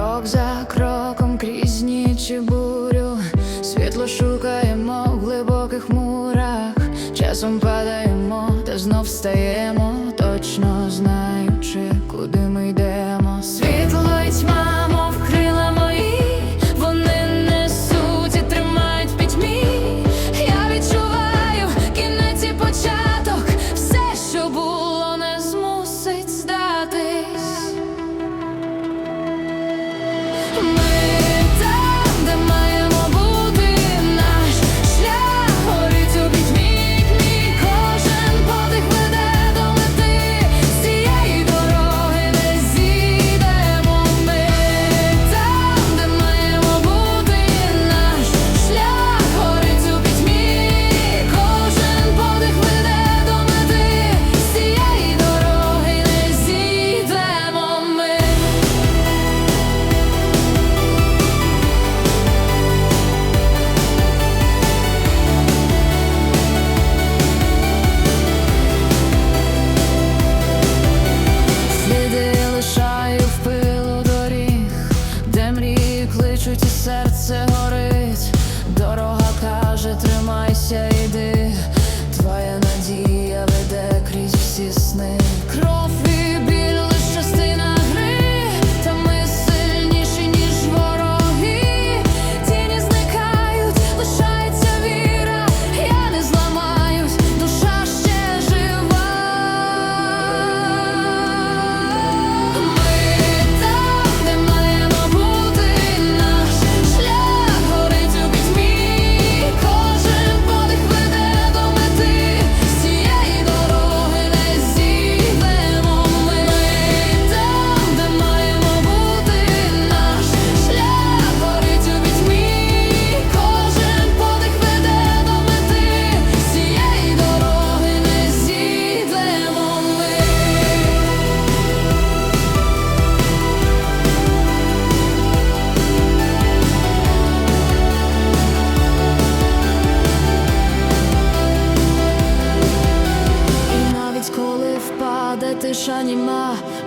Крок за кроком крізь ніч і бурю, світло шукаємо в глибоких мурах, часом падаємо та знов встаємо, точно знаючи, куди ми йдемо.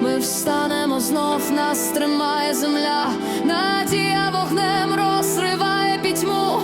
ми встанемо знов, нас тримає земля, надія вогнем розриває пітьму.